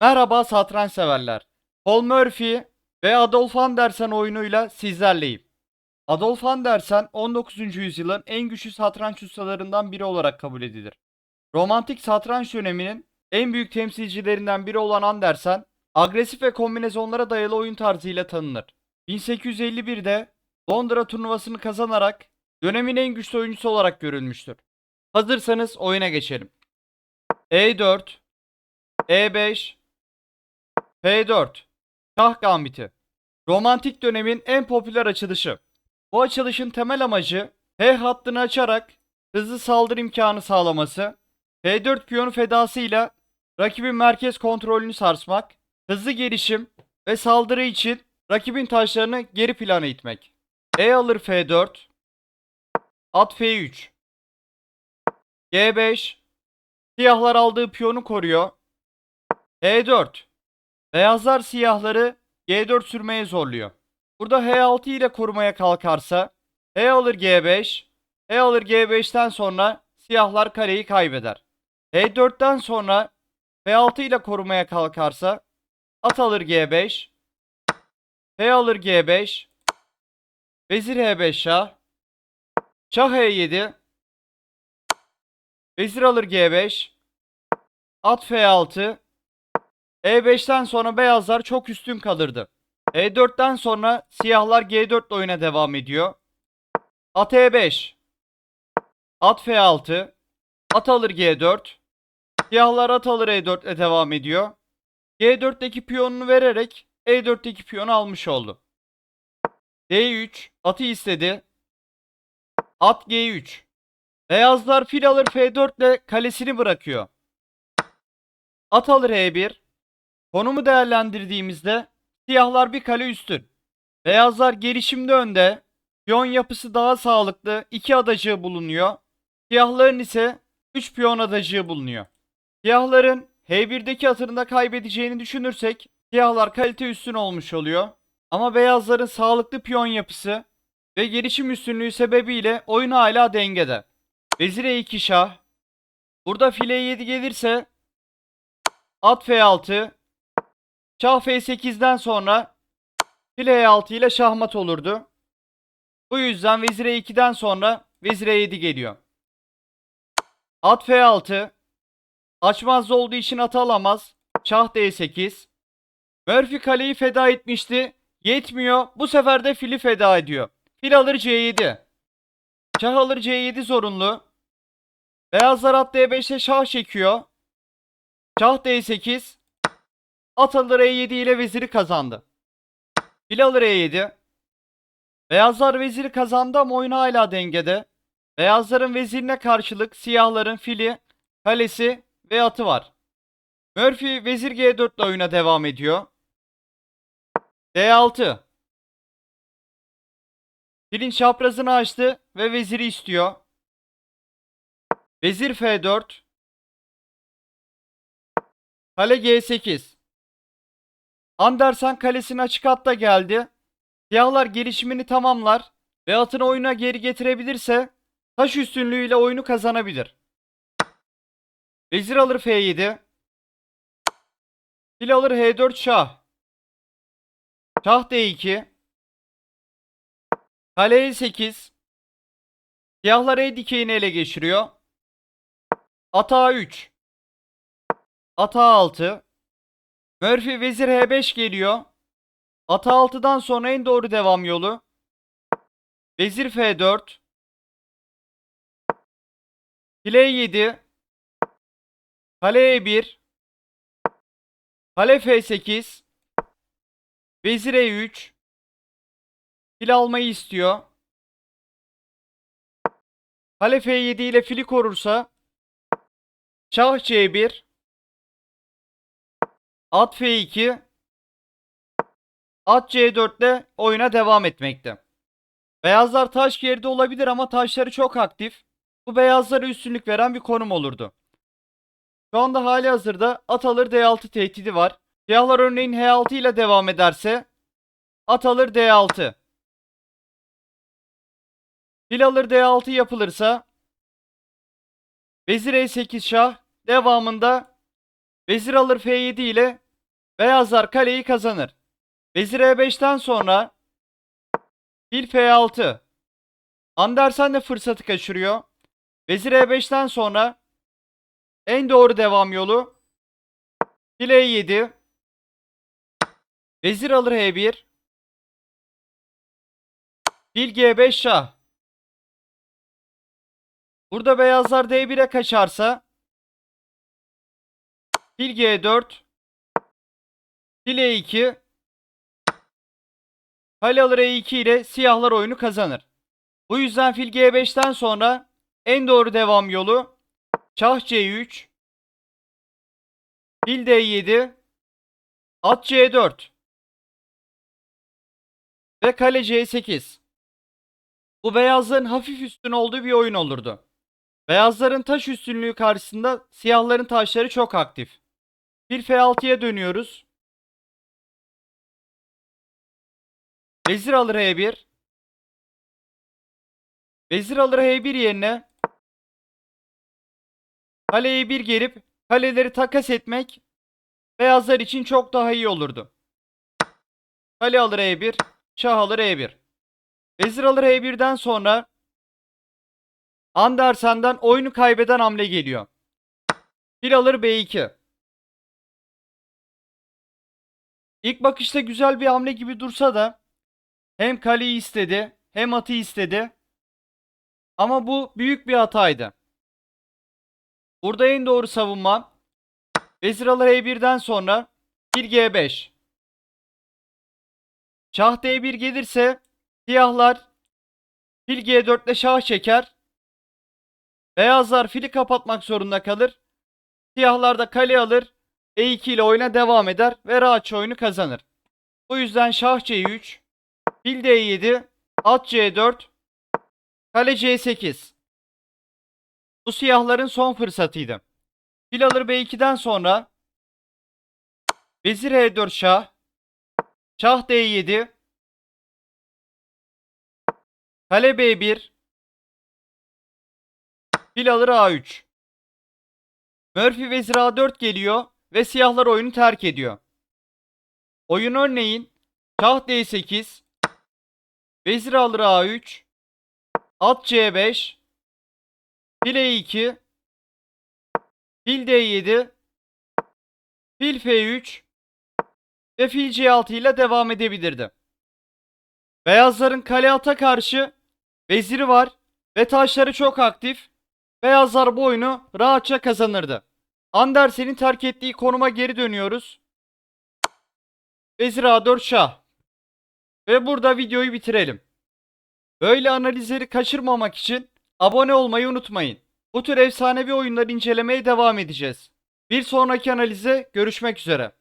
Merhaba satranç severler. Paul Murphy ve Adolf Andersen oyunuyla sizlerleyim. Adolf Andersen 19. yüzyılın en güçlü satranç ustalarından biri olarak kabul edilir. Romantik satranç döneminin en büyük temsilcilerinden biri olan Andersen, agresif ve kombinezonlara dayalı oyun tarzıyla tanınır. 1851'de Londra turnuvasını kazanarak dönemin en güçlü oyuncusu olarak görülmüştür. Hazırsanız oyuna geçelim. E4 E5 F4 Şah Gambiti Romantik dönemin en popüler açılışı. Bu açılışın temel amacı H hattını açarak hızlı saldırı imkanı sağlaması, F4 piyonu fedasıyla rakibin merkez kontrolünü sarsmak, hızlı gelişim ve saldırı için rakibin taşlarını geri plana itmek. E alır F4 At F3 G5 Siyahlar aldığı piyonu koruyor. E4 Beyazlar siyahları G4 sürmeye zorluyor. Burada H6 ile korumaya kalkarsa H alır G5 H alır G5'ten sonra siyahlar kareyi kaybeder. H4'ten sonra F6 ile korumaya kalkarsa at alır G5 H alır G5 Vezir H5 şah Şah H7 Vezir alır G5 At F6 E5'ten sonra beyazlar çok üstün kalırdı. E4'ten sonra siyahlar G4 ile oyuna devam ediyor. At E5 At F6 At alır G4 Siyahlar at alır E4 ile devam ediyor. G4'teki piyonunu vererek E4'teki piyonu almış oldu. D3 atı istedi. At G3 Beyazlar fil alır F4 ile kalesini bırakıyor. At alır E1 Konumu değerlendirdiğimizde siyahlar bir kale üstün. Beyazlar gelişimde önde. Piyon yapısı daha sağlıklı. 2 adacığı bulunuyor. Siyahların ise 3 piyon adacığı bulunuyor. Siyahların H1'deki atını da kaybedeceğini düşünürsek siyahlar kalite üstün olmuş oluyor. Ama beyazların sağlıklı piyon yapısı ve gelişim üstünlüğü sebebiyle oyun hala dengede. Vezir E2 şah. Burada file 7 gelirse at F6 Şah F8'den sonra file E6 ile şahmat olurdu. Bu yüzden vezir E2'den sonra vezir E7 geliyor. At F6 Açmaz olduğu için atı alamaz. Şah D8 Murphy kaleyi feda etmişti. Yetmiyor. Bu sefer de fili feda ediyor. Fil alır C7. Şah alır C7 zorunlu. Beyazlar at D5'e şah çekiyor. Şah D8 At alır E7 ile veziri kazandı. Fil alır E7. Beyazlar veziri kazandı ama oyun hala dengede. Beyazların vezirine karşılık siyahların fili, kalesi ve atı var. Murphy vezir G4 ile oyuna devam ediyor. D6. Filin çaprazını açtı ve veziri istiyor. Vezir F4. Kale G8. Andersen kalesine açık hatta geldi. Siyahlar gelişimini tamamlar ve atını oyuna geri getirebilirse taş üstünlüğüyle oyunu kazanabilir. Vezir alır F7. Fil alır H4 şah. Şah D2. Kale E8. Siyahlar E dikeyini ele geçiriyor. At A3. At A6. Murphy vezir H5 geliyor. At 6'dan sonra en doğru devam yolu. Vezir F4. File 7. Kale E1. Kale F8. Vezir E3. Fil almayı istiyor. Kale F7 ile fili korursa Şah C1 At F2 At C4 ile oyuna devam etmekte. Beyazlar taş geride olabilir ama taşları çok aktif. Bu beyazlara üstünlük veren bir konum olurdu. Şu anda hali hazırda at alır D6 tehdidi var. Siyahlar örneğin H6 ile devam ederse at alır D6. Fil alır D6 yapılırsa Vezir E8 şah devamında Vezir alır F7 ile Beyazlar kaleyi kazanır. Vezir E5'ten sonra fil F6. Andersen de fırsatı kaçırıyor. Vezir E5'ten sonra en doğru devam yolu fil E7. Vezir alır H1. Fil G5 şah. Burada beyazlar D1'e kaçarsa fil G4 fil E2 kale alır E2 ile siyahlar oyunu kazanır. Bu yüzden fil G5'ten sonra en doğru devam yolu şah C3 fil D7 at C4 ve kale C8. Bu beyazların hafif üstün olduğu bir oyun olurdu. Beyazların taş üstünlüğü karşısında siyahların taşları çok aktif. Fil F6'ya dönüyoruz. Vezir alır H1. Vezir alır H1 yerine kale E1 gelip kaleleri takas etmek beyazlar için çok daha iyi olurdu. Kale alır E1, şah alır E1. Vezir alır E1'den sonra Andersen'den oyunu kaybeden hamle geliyor. Fil alır B2. İlk bakışta güzel bir hamle gibi dursa da hem kaleyi istedi hem atı istedi. Ama bu büyük bir hataydı. Burada en doğru savunma Vezir alır E1'den sonra fil G5. Şah D1 gelirse siyahlar fil G4 ile şah çeker. Beyazlar fili kapatmak zorunda kalır. Siyahlar da kale alır. E2 ile oyuna devam eder ve rahatça oyunu kazanır. Bu yüzden şah C3, fil D7, at C4, kale C8. Bu siyahların son fırsatıydı. Fil alır B2'den sonra vezir E4 şah, şah D7, kale B1, fil alır A3. Murphy vezir A4 geliyor ve siyahlar oyunu terk ediyor. Oyun örneğin şah D8, vezir alır A3, at C5, fil E2, fil D7, fil F3 ve fil C6 ile devam edebilirdi. Beyazların kale ata karşı veziri var ve taşları çok aktif. Beyazlar bu oyunu rahatça kazanırdı. Andersen'in terk ettiği konuma geri dönüyoruz. Vezir A4 şah. Ve burada videoyu bitirelim. Böyle analizleri kaçırmamak için abone olmayı unutmayın. Bu tür efsanevi oyunları incelemeye devam edeceğiz. Bir sonraki analize görüşmek üzere.